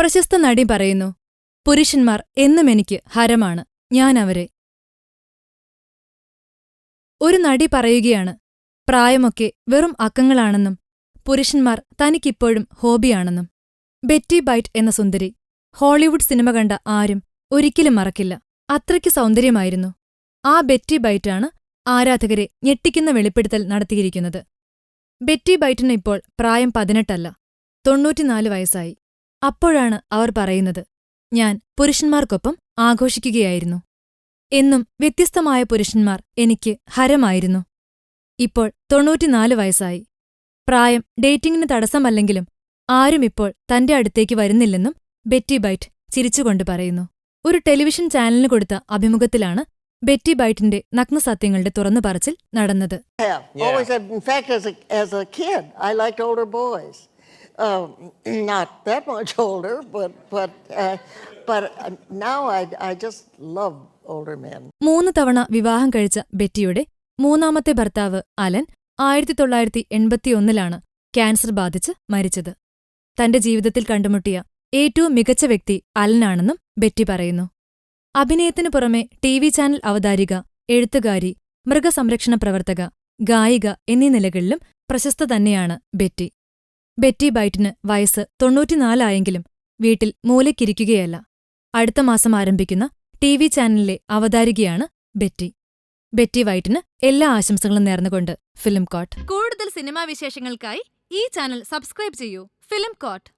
പ്രശസ്ത നടി പറയുന്നു പുരുഷന്മാർ എന്നും എനിക്ക് ഹരമാണ് ഞാൻ അവരെ. ഒരു നടി പറയുകയാണ് പ്രായമൊക്കെ വെറും അക്കങ്ങളാണെന്നും പുരുഷന്മാർ തനിക്കിപ്പോഴും ഹോബിയാണെന്നും. ബെറ്റി ബൈറ്റ് എന്ന സുന്ദരി ഹോളിവുഡ് സിനിമ കണ്ട ആരും ഒരിക്കലും മറക്കില്ല അത്രയ്ക്ക് സൗന്ദര്യമായിരുന്നു. ആ ബെറ്റി ബൈറ്റാണ് ആരാധകരെ ഞെട്ടിക്കുന്ന വെളിപ്പെടുത്തൽ നടത്തിയിരിക്കുന്നത്. ബെറ്റി ബൈറ്റിന് ഇപ്പോൾ പ്രായം പതിനെട്ടല്ല തൊണ്ണൂറ്റിനാല് വയസ്സായി. അപ്പോഴാണ് അവർ പറയുന്നത് ഞാൻ പുരുഷന്മാർക്കൊപ്പം ആഘോഷിക്കുകയായിരുന്നു. എന്നും വ്യത്യസ്തമായ പുരുഷന്മാർ എനിക്ക് ഹരമായിരുന്നു. ഇപ്പോൾ തൊണ്ണൂറ്റിനാല് വയസ്സായി. പ്രായം ഡേറ്റിംഗിന് തടസ്സമല്ലെങ്കിലും ആരും ഇപ്പോൾ തന്റെ അടുത്തേക്ക് വരുന്നില്ലെന്നും ബെറ്റി ബൈറ്റ് ചിരിച്ചുകൊണ്ട് പറയുന്നു. ഒരു ടെലിവിഷൻ ചാനലിന് കൊടുത്ത അഭിമുഖത്തിലാണ് ബെറ്റി ബൈറ്റിന്റെ നഗ്നസത്യങ്ങളുടെ തുറന്നു പറച്ചിൽ നടന്നത് Um, not that much older, but but uh, but uh, now I I just love older men. മൂന്ന് തവണ വിവാഹം കഴിച്ച ബെറ്റിയുടെ മൂന്നാമത്തെ ഭർത്താവ് അലൻ ആയിരത്തി തൊള്ളായിരത്തി എൺപത്തിയൊന്നിലാണ് ക്യാൻസർ ബാധിച്ച് മരിച്ചത്. തന്റെ ജീവിതത്തിൽ കണ്ടുമുട്ടിയ ഏറ്റവും മികച്ച വ്യക്തി അലനാണെന്നും ബെറ്റി പറയുന്നു. അഭിനയത്തിനു പുറമെ ടി വി ചാനൽ അവതാരിക എഴുത്തുകാരി മൃഗസംരക്ഷണ പ്രവർത്തക ഗായിക എന്നീ നിലകളിലും പ്രശസ്ത തന്നെയാണ് ബെറ്റി. ബെറ്റി ബൈറ്റിന് വയസ്സ് തൊണ്ണൂറ്റിനാലായെങ്കിലും വീട്ടിൽ മൂലക്കിരിക്കുകയല്ല അടുത്ത മാസം ആരംഭിക്കുന്ന ടി വി ചാനലിലെ അവതാരികയാണ് ബെറ്റി. ബെറ്റി വൈറ്റിന് എല്ലാ ആശംസകളും നേർന്നുകൊണ്ട് ഫിലിം കോട്ട്. കൂടുതൽ സിനിമാ വിശേഷങ്ങൾക്കായി ഈ ചാനൽ സബ്സ്ക്രൈബ് ചെയ്യൂ. Film coat.